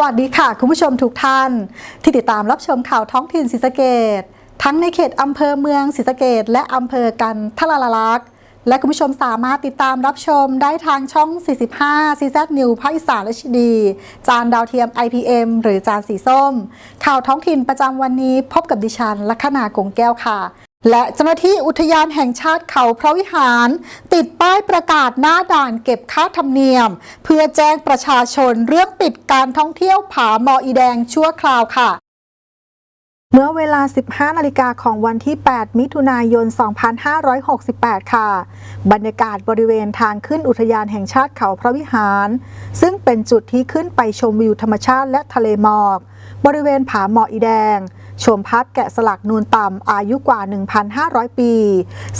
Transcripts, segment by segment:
วัสดีค่ะ คุณผู้ชมทุกท่าน ที่ติดตามรับชมข่าวท้องถิ่นศรีสะเกดทั้งในเขตอำเภอเมืองศรีสะเกดและอำเภอกันทลาลลักษณ์และคุณผู้ชมสามารถติดตามรับชมได้ทางช่อง 45 CZ New ภาคอีสานและชดี จานดาวเทียม IPM หรือจานสีส้ม ข่าวท้องถิ่นประจำวันนี้พบกับดิฉันลัคนา กงแก้วค่ะและเจ้าหน้าที่อุทยานแห่งชาติเขาพระวิหาร ติดป้ายประกาศหน้าด่านเก็บค่าธรรมเนียม เพื่อแจ้งประชาชนเรื่องปิดการท่องเที่ยวผาหมออีแดงชั่วคราวค่ะเมื่อเวลา 15 นาฬิกาของวันที่ 8 มิถุนายน 2568 ค่ะ บรรยากาศบริเวณทางขึ้นอุทยานแห่งชาติเขาพระวิหาร ซึ่งเป็นจุดที่ขึ้นไปชมวิวธรรมชาติและทะเลหมอก บริเวณผาหมออีแดง ชมภาพแกะสลักนูนต่ำอายุกว่า 1,500 ปี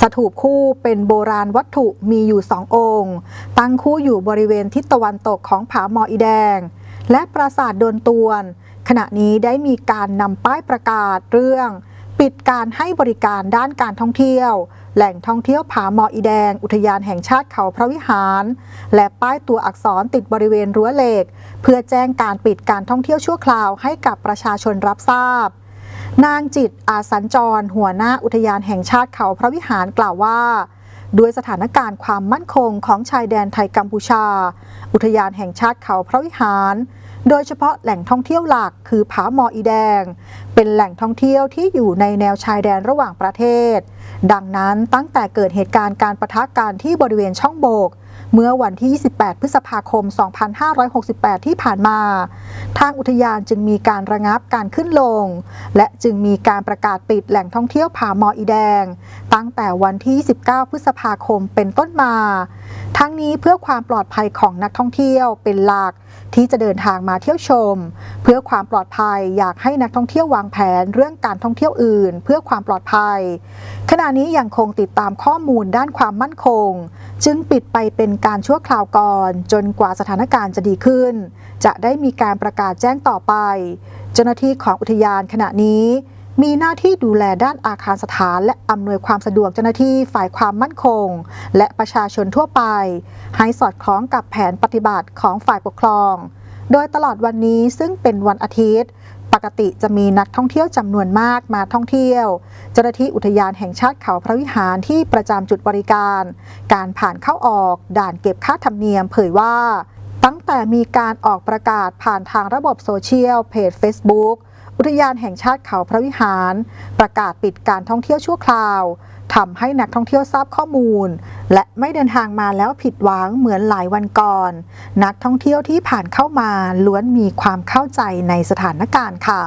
สถูปคู่เป็นโบราณวัตถุมีอยู่สององค์ ตั้งคู่อยู่บริเวณทิศตะวันตกของผาหมออีแดง และปราสาทโดนตวน ขณะนี้ได้มีการนำป้ายประกาศเรื่อง ปิดการให้บริการด้านการท่องเที่ยว แหล่งท่องเที่ยวผาหมออีแดง อุทยานแห่งชาติเขาพระวิหาร และป้ายตัวอักษรติดบริเวณรั้วเหล็ก เพื่อแจ้งการปิดการท่องเที่ยวชั่วคราวให้กับประชาชนรับทราบ นางจิตอาสัญจร หัวหน้าอุทยานแห่งชาติเขาพระวิหารกล่าวว่า ด้วยสถานการณ์ความมั่นคงของชายแดนไทยกัมพูชา อุทยานแห่งชาติเขาพระวิหาร โดยเฉพาะแหล่งท่องเที่ยวหลักคือผาหมออีแดง เป็นแหล่งท่องเที่ยวที่อยู่ในแนวชายแดนระหว่างประเทศ ดังนั้นตั้งแต่เกิดเหตุการณ์การประทะกันที่บริเวณช่องโบก เมื่อวันที่ 28 พฤษภาคม 2568 ที่ผ่านมา ทางอุทยานจึงมีการระงับการขึ้นลง และจึงมีการประกาศปิดแหล่งท่องเที่ยวผาหมออีแดง ตั้งแต่วันที่29พฤษภาคมเป็นต้นมา ทั้งนี้เพื่อความปลอดภัยของนักท่องเที่ยวเป็นหลักที่จะเดินทางมาเที่ยวชม เพื่อความปลอดภัยอยากให้นักท่องเที่ยววางแผนเรื่องการท่องเที่ยวอื่น เพื่อความปลอดภัย ขณะนี้ยังคงติดตามข้อมูลด้านความมั่นคง จึงปิดไปเป็นการชั่วคราวก่อน จนกว่าสถานการณ์จะดีขึ้น จะได้มีการประกาศแจ้งต่อไป เจ้าหน้าที่ของอุทยานขณะนี้ มีหน้าที่ดูแลด้านอาคารสถาน และอำนวยความสะดวกเจ้าหน้าที่ฝ่ายความมั่นคง และประชาชนทั่วไป ให้สอดคล้องกับแผนปฏิบัติของฝ่ายปกครอง โดยตลอดวันนี้ซึ่งเป็นวันอาทิตย์ ปกติจะมีนักท่องเที่ยวจำนวนมากมาท่องเที่ยว เจ้าหน้าที่อุทยานแห่งชาติเขาพระวิหารที่ประจำจุดบริการ การผ่านเข้าออก ด่านเก็บค่าธรรมเนียมเผยว่า ตั้งแต่มีการออกประกาศผ่านทางระบบโซเชียลเพจ Facebook อุทยานแห่งชาติเขาพระวิหาร ประกาศปิดการท่องเที่ยวชั่วคราวทำให้นักท่องเที่ยวทราบข้อมูล และไม่เดินทางมาแล้วผิดหวังเหมือนหลายวันก่อน นักท่องเที่ยวที่ผ่านเข้ามาล้วนมีความเข้าใจในสถานการณ์ค่ะ